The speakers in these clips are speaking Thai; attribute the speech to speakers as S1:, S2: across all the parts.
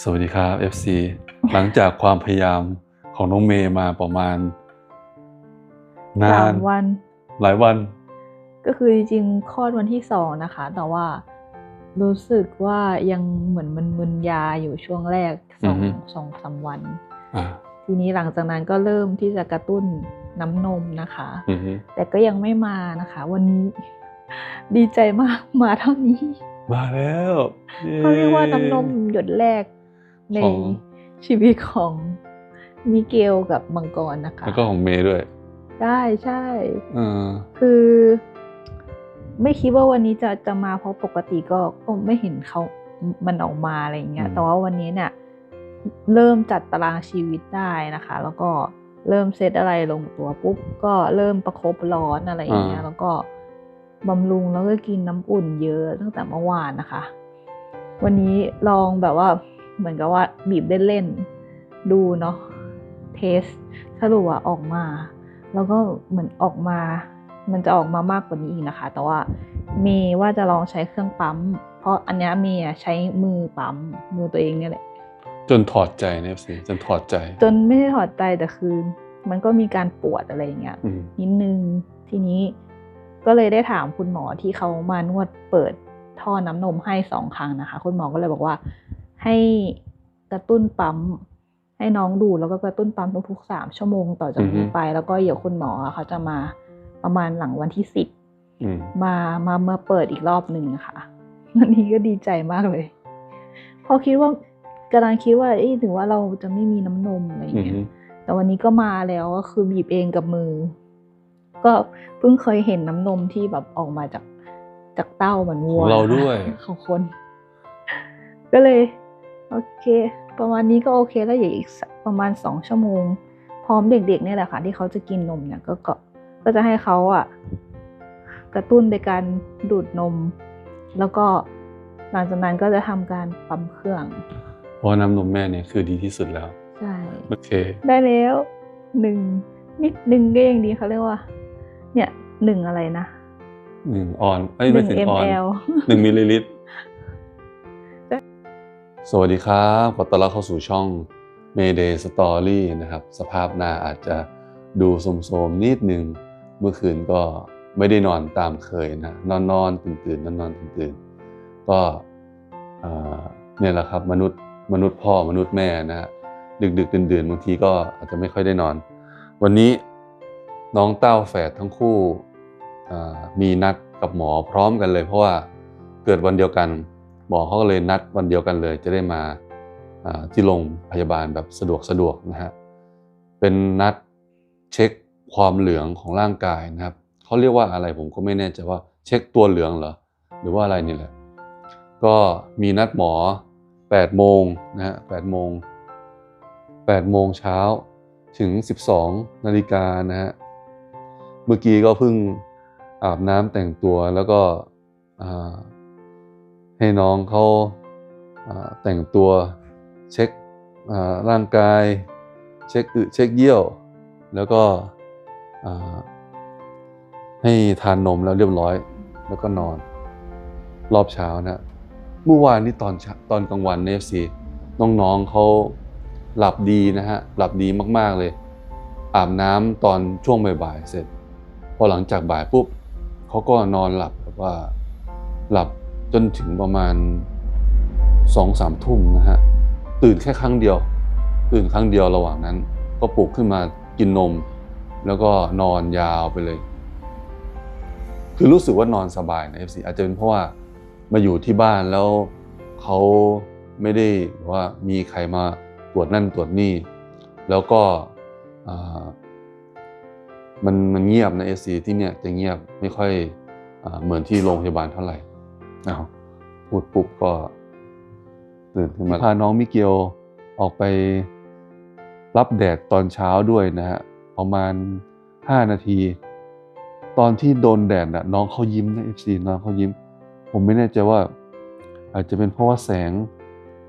S1: สวัสดีครับ FC หลังจากความพยายามของน้องเมย์มาประมาณ นา
S2: สานมวัน
S1: หลายวัน
S2: ก็คือจริงๆคลอดวันที่สองนะคะ แต่ว่ารู้สึกว่ายังเหมือนมันมึนยาอยู่ช่วงแรกสอง
S1: อือฮึ
S2: สองสามวัน
S1: อ่า
S2: ทีนี้หลังจากนั้นก็เริ่มที่จะกระตุ้นน้ำนมนะคะ
S1: อือฮึ
S2: แต่ก็ยังไม่มานะคะ วันนี้ดีใจมากมาเท่านี้
S1: มาแล้ว
S2: เขาเรียกว่าน้ำนมหยดแรก ใน
S1: ของ
S2: ชีวิตของมิเกลกับมังกรนะคะ
S1: แล้วก็ของเมย์ด้วย
S2: ได้ใช่
S1: เออ
S2: คือไม่คิดว่าวันนี้จะจะมาเพราะปกติก็ก็ไม่เห็นเขามันออกมาอะไรอย่างเงี้ย
S1: อืม
S2: แต่ว่าวันนี้เนี่ย เริ่มจัดตารางชีวิตได้นะคะ แล้วก็เริ่มเซตอะไรลงตัวปุ๊บก็เริ่มประคบร้อนอะไรอย่างเงี้ย แล้วก็บำรุงแล้วก็กินน้ำอุ่นเยอะตั้งแต่เมื่อวานนะคะ วันนี้ลองแบบว่า เหมือนกับว่าบีบเล่นๆดูเนาะเทสสรุปว่าออกมา แล้วก็เหมือนออกมา มันจะออกมามากกว่านี้อีกนะคะ แต่ว่าเมย์ว่าจะลองใช้เครื่องปั๊ม เพราะอันเนี้ยเมย์อะใช้มือปั๊มมือตัวเองเนี่ยแหละ
S1: จนถอดใจนะ FC จนถอดใจ
S2: จนไม่ได้ถอดใจแต่คือมันก็มีการปวดอะไรอย่างเงี้ย
S1: อืม
S2: นิดนึงทีนี้ก็เลยได้ถามคุณหมอที่เขามานวดเปิดท่อน้ำนมให้สองครั้งนะคะ คุณหมอก็เลยบอกว่า ให้กระตุ้นปั๊มให้น้องดูแล้วก็กระตุ้นปั๊มทุกๆสามชั่วโมงต่อจากนี้ไป แล้วก็เดี๋ยวคุณหมอเขาจะมาประมาณหลังวันที่สิบ
S1: อืม
S2: มามามาเปิดอีกรอบหนึ่งนะคะวันนี้ก็ดีใจมากเลยเพอคิดว่ากำลังคิดว่าเอ๊ะถึงว่าเราจะไม่มีน้ำนมอะไรอย่าง
S1: อื
S2: เงี้ย
S1: ม
S2: แต่วันนี้ก็มาแล้วก็คือบีบเองกับมือ ก็เพิ่งเคยเห็นน้ำนมที่แบบออกมาจากจากเต้าเหมือน
S1: ข
S2: วั
S1: อ
S2: ว
S1: งเราด้วย
S2: ของคน ก็เลย โอเค ประมาณนี้ก็โอเคแล้วอย่างอีกสักประมาณสองชั่วโมง พร้อมเด็กๆเนี่ยแหละค่ะ ที่เขาจะกินนมเนี่ยก็ก็ก็จะให้เขาอะกระตุ้นโดยการดูดนม แล้วก็หลังจากนั้นก็จะทำการปั๊มเครื่อง
S1: เพราะน้ำนมแม่เนี่ยคือดีที่สุดแล้ว
S2: ใช่
S1: โอเค
S2: ได้แล้วหนึ่งนิดหนึ่งก็ยังดีเขาเรียกว่า เนี่ยหนึ่งอะไรนะ
S1: หนึ่งออนเอ้ย
S2: ห
S1: ไม่
S2: นึ่ง
S1: ถึงออน
S2: ml
S1: หนึ่งมิลลิลิตร สวัสดีครับขอต้อนรับเข้าสู่ช่อง Mayday Story นะครับ สภาพหน้าอาจจะดูโสมๆนิดนึง เมื่อคืนก็ไม่ได้นอนตามเคยนะนอนนอนตื่นตื่นนอนนอนตื่นตื่นก็เนี่ยแหละครับมนุษย์มนุษย์พ่อมนุษย์แม่นะฮะดึกดึกดื่นดื่นบางทีก็อาจจะไม่ค่อยได้นอน วันนี้น้องเต้าแฝดทั้งคู่มีนัดกับหมอพร้อมกันเลย เพราะว่าเกิดวันเดียวกัน มอเขาก็เลยนัดวันเดียวกันเลย จะได้มาที่โรงพยาบาลแบบสะดวกสะดวกนะฮะเป็นนัดเช็คความเหลืองของร่างกายนะครับเขาเรียกว่าอะไรผมก็ไม่แน่ใจว่าเช็คตัวเหลืองเหรอหรือว่าอะไรนี่แหละ ก็มีนัดหมอ8โมงนะฮะ8โมง8โมงเช้าถึง 12นาฬิกานะฮะเมื่อกี้ก็เพิ่งอาบน้ำแต่งตัวแล้วก็ ให้น้องเขาแต่งตัวเช็คร่างกาย เช็คอึเช็คเยี่ยว แล้วก็ให้ทานนมแล้วเรียบร้อย แล้วก็นอน รอบเช้านะเมื่อวานนี้ตอนตอนกลางวันเนฟซีน้องๆเขาหลับดีนะฮะหลับดีมากๆเลย อาบน้ำตอนช่วงบ่ายๆเสร็จ พอหลังจากบ่ายปุ๊บเขาก็นอนหลับแบบว่าหลับ จนถึงประมาณสองสามทุ่มนะฮะตื่นแค่ครั้งเดียว ตื่นครั้งเดียวระหว่างนั้น ก็ปลุกขึ้นมากินนม แล้วก็นอนยาวไปเลย คือรู้สึกว่านอนสบายนะ FC อาจจะเป็นเพราะว่ามาอยู่ที่บ้านแล้วเขาไม่ได้ว่ามีใครมาตรวจนั่นตรวจนี่ แล้วก็มันมันเงียบนะ FC ที่เนี่ยจะเงียบไม่ค่อยอเหมือนที่โรงพยาบาลเท่าไหร่ อ้าวพูดปุ๊บก็ตื่นขึ้นมาพาน้องมิเกลออกไปรับแดดตอนเช้าด้วยนะฮะประมาณ 5 นาที ตอนที่โดนแดดน่ะน้องเขายิ้มนะเอฟซีน้องเขายิ้ม ผมไม่แน่ใจว่า อาจจะเป็นเพราะว่าแสง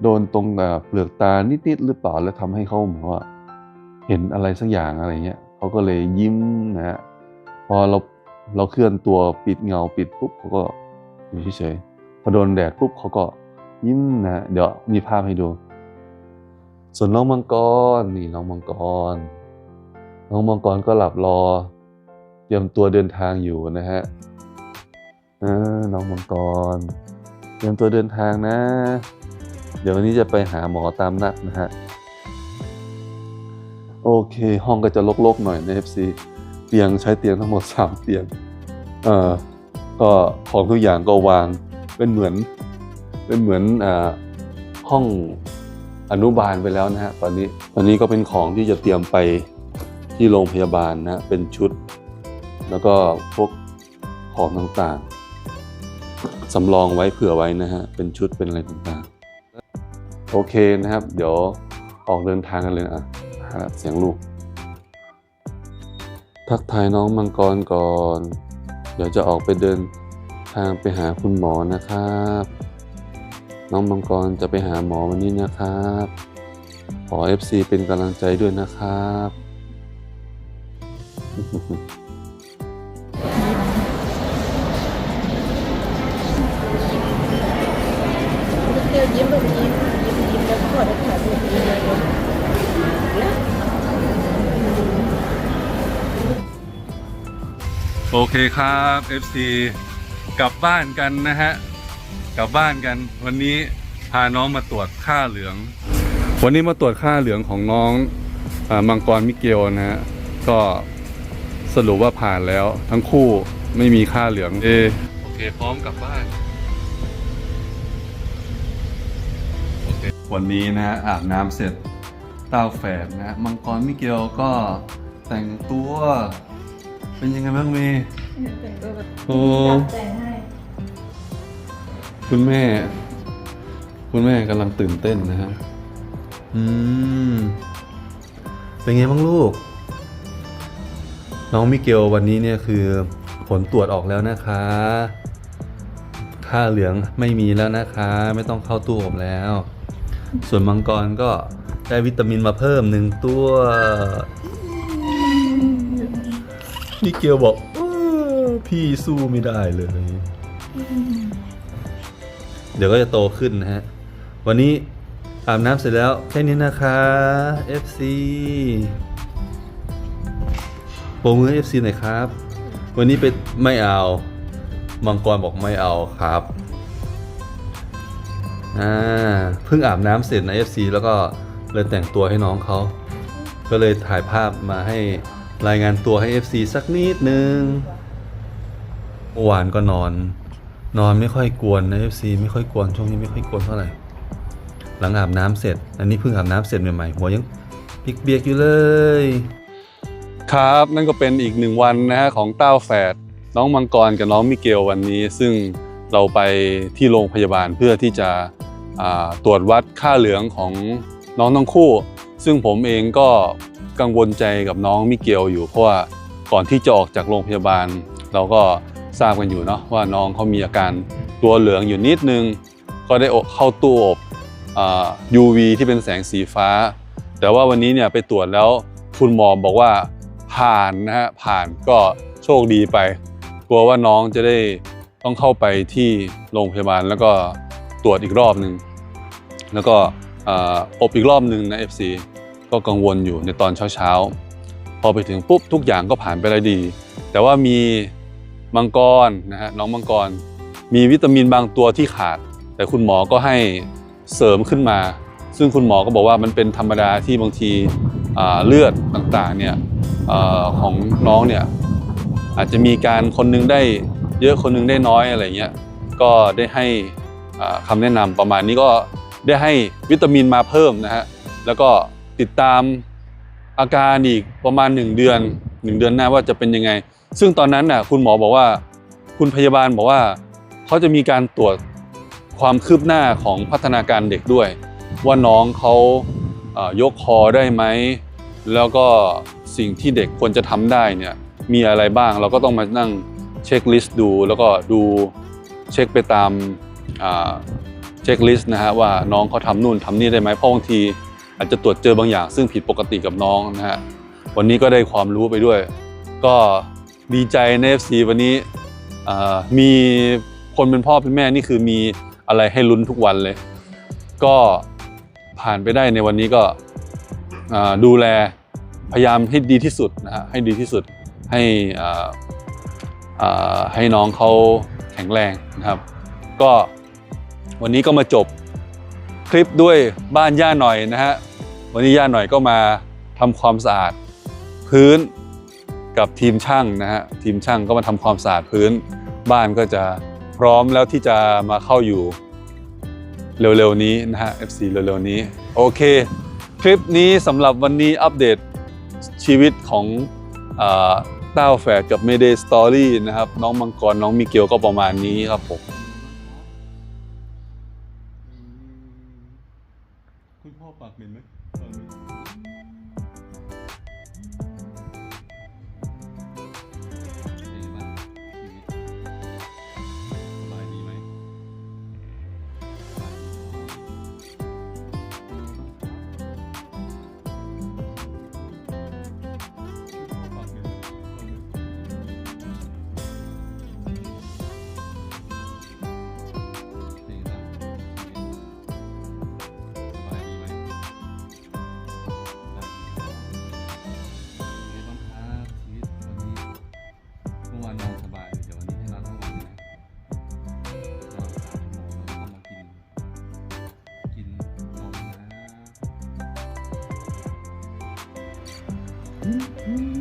S1: โดนตรงเอ่อเปลือกตานิดๆหรือเปล่าแล้วทำให้เขาเหมือนว่า เห็นอะไรสักอย่างอะไรเงี้ยเขาก็เลยยิ้มนะฮะพอเราเราเคลื่อนตัวปิดเงาปิดปุ๊บเขาก็ อยู่เฉยๆพอโดนแดดปุ๊บเขาก็ยิ้มนะเดี๋ยวมีภาพให้ดู ส่วนน้องมังกรนี่น้องมังกร น้องมังกรก็หลับรอ เตรียมตัวเดินทางอยู่นะฮะน้องมังกร เตรียมตัวเดินทางนะ เดี๋ยววันนี้จะไปหาหมอตามนัดนะฮะโอเค ห้องก็จะรกๆหน่อยใน FC เตียงใช้เตียงทั้งหมด 3 เตียง เอ่อ ก็ของทุกอย่างก็วางเป็นเหมือนเป็นเหมือนอห้องอนุบาลไปแล้วนะฮะตอนนี้ตอนนี้ก็เป็นของที่จะเตรียมไปที่โรงพยาบาลนะเป็นชุด แล้วก็พวกของต่างๆสำรองไว้เผื่อไว้นะฮะเป็นชุดเป็นอะไรต่างๆ โอเคนะครับ เดี๋ยวออกเดินทางกันเลยอะหาเสียงลูก ทักทายน้องมังกรก่อน เดี๋ยวจะออกไปเดินทางไปหาคุณหมอนะครับ น้องมังกรจะไปหาหมอวันนี้นะครับ ขอ FC เป็นกำลังใจด้วยนะครับ โอเคครับ FC กลับบ้านกันนะฮะ กลับบ้านกัน วันนี้พาน้องมาตรวจค่าเหลือง วันนี้มาตรวจค่าเหลืองของน้องอามังกรมิเกลนะฮะ ก็สรุปว่าผ่านแล้วทั้งคู่ไม่มีค่าเหลืองเอโอเค พร้อมกลับบ้านโอเควันนี้นะฮะอาบน้ำเสร็จเต้าแฝดนะฮะมังกรมิเกลก็แต่งตัว เป็นยังไงบ้างเมย์
S2: เป็นตัวแบบ
S1: โอ้
S2: แต่งให้
S1: คุณแม่ คุณแม่กำลังตื่นเต้นนะฮะ อืม เป็นไงบ้างลูก น้องมิเกลวันนี้เนี่ยคือ ผลตรวจออกแล้วนะคะ ค่าเหลืองไม่มีแล้วนะคะ ไม่ต้องเข้าตู้อบแล้ว ส่วนมังกรก็ได้วิตามินมาเพิ่มหนึ่งตัว มิเกลบอกอพี่สู้ไม่ได้เลย เดี๋ยวก็จะโตขึ้นนะฮะ วันนี้อาบน้ำเสร็จแล้ว แค่นี้นะคะ FC โปรมือ FC หน่อยครับ วันนี้เป็นไม่เอา มังกรบอกไม่เอาครับ อ่า เพิ่งอาบน้ำเสร็จนะ FC แล้วก็เลยแต่งตัวให้น้องเขา ก็เลยถ่ายภาพมาให้ รายงานตัวให้ FC สักนิดนึงเมื่อวานก็นอน นอนไม่ค่อยกวนนะ FC ไม่ค่อยกวนช่วงนี้ไม่ค่อยกวนเท่าไหร่หลังอาบน้ำเสร็จ อันนี้เพิ่งอาบน้ำเสร็จใหม่ๆหัวยังเปียกๆอยู่เลย ครับนั่นก็เป็นอีกหนึ่งวันนะฮะของเต้าแฝดน้องมังกรกับน้องมิเกลวันนี้ ซึ่งเราไปที่โรงพยาบาลเพื่อที่จะตรวจวัดค่าเหลืองของน้องทั้งคู่ ซึ่งผมเองก็ กังวลใจกับน้องมิเกลอยู่เพราะว่าก่อนที่จะออกจากโรงพยาบาล เราก็ทราบกันอยู่เนาะว่าน้องเขามีอาการตัวเหลืองอยู่นิดนึง ก็ได้เข้าตู้อบอ่า UV ที่เป็นแสงสีฟ้า แต่ว่าวันนี้เนี่ยไปตรวจแล้วคุณหมอบอกว่าผ่านนะฮะผ่านก็โชคดีไป กลัวว่าน้องจะได้ต้องเข้าไปที่โรงพยาบาลแล้วก็ตรวจอีกรอบหนึ่งแล้วก็อ่าอบอีกรอบหนึ่งนะ FC ก็กังวลอยู่ในตอนเช้าๆ พอไปถึงปุ๊บทุกอย่างก็ผ่านไปได้ดี แต่ว่ามีมังกรนะฮะน้องมังกร มีวิตามินบางตัวที่ขาด แต่คุณหมอก็ให้เสริมขึ้นมา ซึ่งคุณหมอก็บอกว่ามันเป็นธรรมดาที่บางทีเลือดต่างๆเนี่ยอของน้องเนี่ยอาจจะมีการคนนึงได้เยอะคนนึงได้น้อยอะไรเงี้ยก็ได้ให้อ่าคำแนะนำประมาณนี้ก็ได้ให้วิตามินมาเพิ่มนะฮะแล้วก็ ติดตามอาการอีกประมาณ 1 เดือน 1 เดือนหน้าว่าจะเป็นยังไง ซึ่งตอนนั้นน่ะคุณหมอบอกว่า คุณพยาบาลบอกว่าเขาจะมีการตรวจความคืบหน้าของพัฒนาการเด็กด้วย ว่าน้องเขาเอ่อยกคอได้ไหม แล้วก็สิ่งที่เด็กควรจะทำได้เนี่ยมีอะไรบ้างเราก็ต้องมานั่งเช็คลิสต์ดู แล้วก็ดูเช็คไปตามเช็คลิสต์นะฮะว่าน้องเขาทำนู่นทำนี่ได้ไหมเพราะบางที อาจจะตรวจเจอบางอย่าง ซึ่งผิดปกติกับน้องนะฮะวันนี้ก็ได้ความรู้ไปด้วย ก็ดีใจใน FC วันนี้มีคนเป็นพ่อเป็นแม่นี่คือมีอะไรให้ลุ้นทุกวันเลย ก็ผ่านไปได้ในวันนี้ก็ดูแลพยายามให้ดีที่สุดนะฮะให้ดีที่สุดให้ให้น้องเขาแข็งแรงนะครับ ก็วันนี้ก็มาจบคลิปด้วยบ้านย่าหน่อยนะฮะ วันนี้ย่าหน่อยก็มาทำความสะอาดพื้นกับทีมช่างนะฮะทีมช่างก็มาทำความสะอาดพื้น บ้านก็จะพร้อมแล้วที่จะมาเข้าอยู่เร็วๆนี้นะฮะ FC เร็วๆนี้โอเค คลิปนี้สำหรับวันนี้อัปเดตชีวิตของเต้าแฝดกับ Mayday Story นะครับ น้องมังกร น้องมิเกลก็ประมาณนี้ครับผมคุณพ่อปากเหม็นไหม นะ